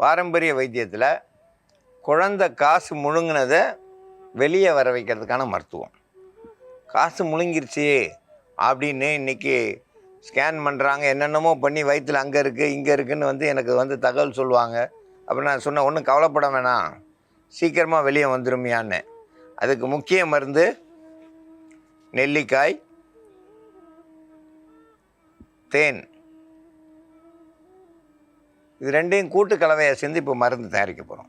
பாரம்பரிய வைத்தியத்தில் குழந்தை காசு முழுங்கினதை வெளியே வர வைக்கிறதுக்கான மருத்துவம். காசு முழுங்கிருச்சு அப்படின்னு இன்னைக்கு ஸ்கேன் பண்ணுறாங்க என்னென்னமோ பண்ணி வயிற்றில் அங்கே இருக்குது இங்கே இருக்குதுன்னு வந்து எனக்கு வந்து தகவல் சொல்லுவாங்க. அப்புறம் நான் சொன்னேன் ஒன்றும் கவலைப்பட வேணாம். சீக்கிரமாக வெளியே வந்துருமியான்னு. அதுக்கு முக்கிய மருந்து நெல்லிக்காய் தேன். இது ரெண்டையும் கூட்டு கலவையை சேர்ந்து இப்போ மருந்து தயாரிக்க போகிறோம்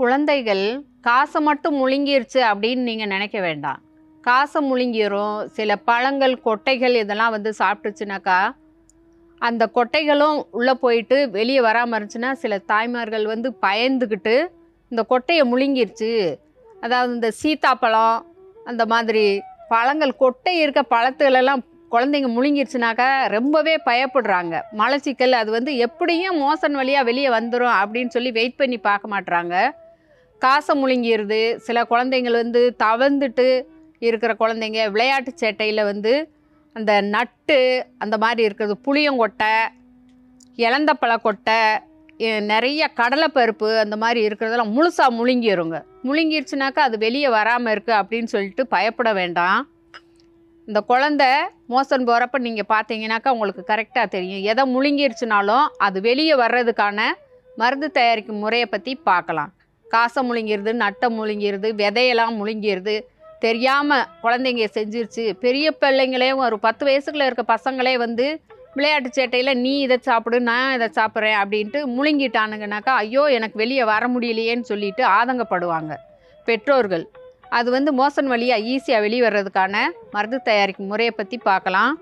குழந்தைகள் காசை மட்டும் முழுங்கிருச்சு அப்படின்னு நீங்கள் நினைக்க வேண்டாம். காசை முழுங்கிரும் சில பழங்கள் கொட்டைகள் இதெல்லாம் வந்து சாப்பிட்டுச்சுனாக்கா அந்த கொட்டைகளும் உள்ளே போயிட்டு வெளியே வராமல் இருந்துச்சுன்னா சில தாய்மார்கள் வந்து பயந்துக்கிட்டு இந்த கொட்டையை முழுங்கிருச்சு. அதாவது இந்த சீத்தாப்பழம் அந்த மாதிரி பழங்கள் கொட்டை இருக்க பழத்துகளெல்லாம் குழந்தைங்க முழுங்கிருச்சுனாக்கா ரொம்பவே பயப்படுறாங்க. மலச்சிக்கல் அது வந்து எப்படியும் மோசன் வழியாக வெளியே வந்துடும் அப்படின்னு சொல்லி வெயிட் பண்ணி பார்க்க மாட்டுறாங்க காசை முழுங்கிடுது சில குழந்தைங்கள் வந்து தவந்துட்டு இருக்கிற குழந்தைங்க விளையாட்டு சேட்டையில் வந்து அந்த நட்டு அந்த மாதிரி இருக்கிறது புளியங்கொட்டை இளந்தப்பழ கொட்டை நிறைய கடலைப்பருப்பு அந்த மாதிரி இருக்கிறதெல்லாம் முழுசாக முழுங்கிருங்க. முழுங்கிருச்சுனாக்கா அது வெளியே வராமல் இருக்குது அப்படின்னு சொல்லிட்டு பயப்பட வேண்டாம். இந்த குழந்த மோசன் போகிறப்ப நீங்கள் பார்த்தீங்கன்னாக்கா உங்களுக்கு கரெக்டாக தெரியும். எதை முழுங்கிருச்சுனாலும் அது வெளியே வர்றதுக்கான மருந்து தயாரிக்கும் முறையை பற்றி பார்க்கலாம். காசை முழுங்கிருது நட்டை முழுங்கிருது விதையெல்லாம் முழுங்கிருது தெரியாமல் குழந்தைங்க செஞ்சிருச்சு. பெரிய பிள்ளைங்களே ஒரு பத்து வயசுக்குள்ளே இருக்க பசங்களே வந்து விளையாட்டு சேட்டையில் நீ இதை சாப்பிடு நான் இதை சாப்பிட்றேன் அப்படின்ட்டு முழுங்கிட்டானுங்கனாக்கா ஐயோ எனக்கு வெளியே வர முடியலையேன்னு சொல்லிட்டு ஆதங்கப்படுவாங்க. பெற்றோர்கள். அது வந்து மோசன் வழியாக ஈஸியாக வெளியே வர்றதுக்கான மருந்து தயாரிக்கும் முறையை பற்றி பார்க்கலாம்.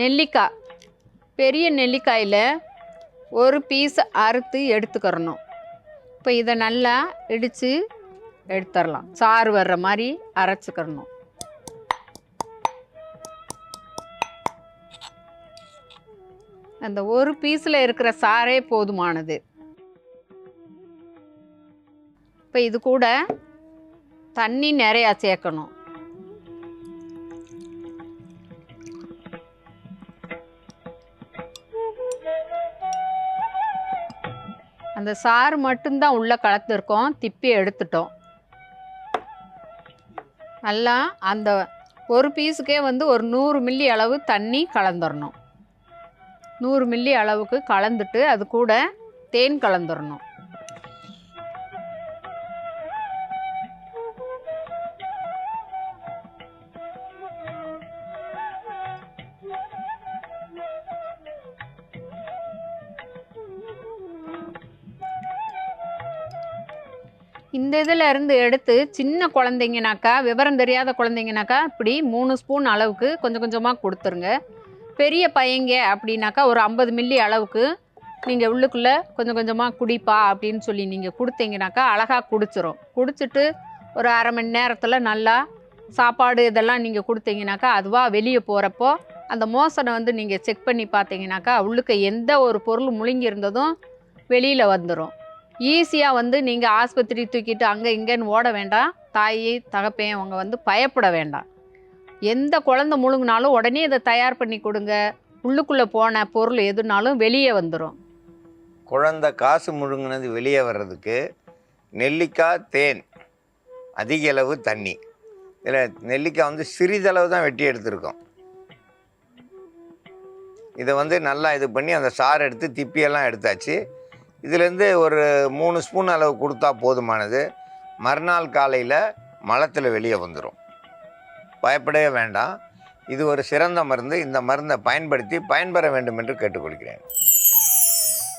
நெல்லிக்காய் பெரிய நெல்லிக்காயில் ஒரு பீஸ் அறுத்து எடுத்துக்கிறணும். இப்போ இதை நல்லா இடித்து எடுத்துடலாம் சாறு வர்ற மாதிரி அரைச்சிக்கிறணும். அந்த ஒரு பீஸில் இருக்கிற சாரே போதுமானது. இப்போ இது கூட தண்ணி நிறையா சேர்க்கணும். அந்த சாறு மட்டும்தான் உள்ளே கலந்துருக்கோம் திப்பி எடுத்துட்டோம். நல்லா அந்த ஒரு பீஸுக்கே வந்து ஒரு நூறு மில்லி அளவு தண்ணி கலந்துடணும் நூறு மில்லி அளவுக்கு கலந்துட்டு அது கூட தேன் கலந்துடணும் இந்த இதில் இருந்து எடுத்து சின்ன குழந்தைங்கனாக்கா விவரம் தெரியாத குழந்தைங்கனாக்கா இப்படி மூணு ஸ்பூன் அளவுக்கு கொஞ்சம் கொஞ்சமாக கொடுத்துருங்க. பெரிய பையங்க அப்படின்னாக்கா ஒரு ஐம்பது மில்லி அளவுக்கு நீங்கள் உள்ளுக்குள்ளே கொஞ்சம் கொஞ்சமாக குடிப்பா அப்படின்னு சொல்லி நீங்கள் கொடுத்தீங்கனாக்கா அழகாக குடிச்சிரும். குடிச்சிட்டு ஒரு அரை மணி நேரத்தில் நல்லா சாப்பாடு இதெல்லாம் நீங்கள் கொடுத்தீங்கனாக்கா அதுவாக வெளியே போகிறப்போ அந்த மோசனை வந்து நீங்கள் செக் பண்ணி பார்த்தீங்கனாக்கா உள்ளுக்க எந்த ஒரு பொருள் முழுங்கி இருந்ததும் வெளியில் வந்துடும் ஈஸியாக வந்து நீங்கள் ஆஸ்பத்திரி தூக்கிட்டு அங்கே இங்கேன்னு ஓட வேண்டாம். தாய் தகப்பையும் அவங்க வந்து பயப்பட வேண்டாம். எந்த குழந்த முழுங்கினாலும் உடனே இதை தயார் பண்ணி கொடுங்க. உள்ளுக்குள்ளே போன பொருள் எதுனாலும் வெளியே வந்துடும் குழந்த காசு முழுங்கினது வெளியே வர்றதுக்கு நெல்லிக்காய் தேன் அதிக அளவு தண்ணி. இதில் நெல்லிக்காய் வந்து சிறிதளவு தான் வெட்டி எடுத்திருக்கோம். இதை வந்து நல்லா இது பண்ணி அந்த சாறு எடுத்து திப்பியெல்லாம் எடுத்தாச்சு. இதுலேருந்து ஒரு மூணு ஸ்பூன் அளவு கொடுத்தா போதுமானது. மறுநாள் காலையில் மலத்தில் வெளியே வந்துடும் பயப்படவே வேண்டாம். இது ஒரு சிறந்த மருந்து. இந்த மருந்தை பயன்படுத்தி பயன்பெற வேண்டும் என்று கேட்டுக்கொள்கிறேன்.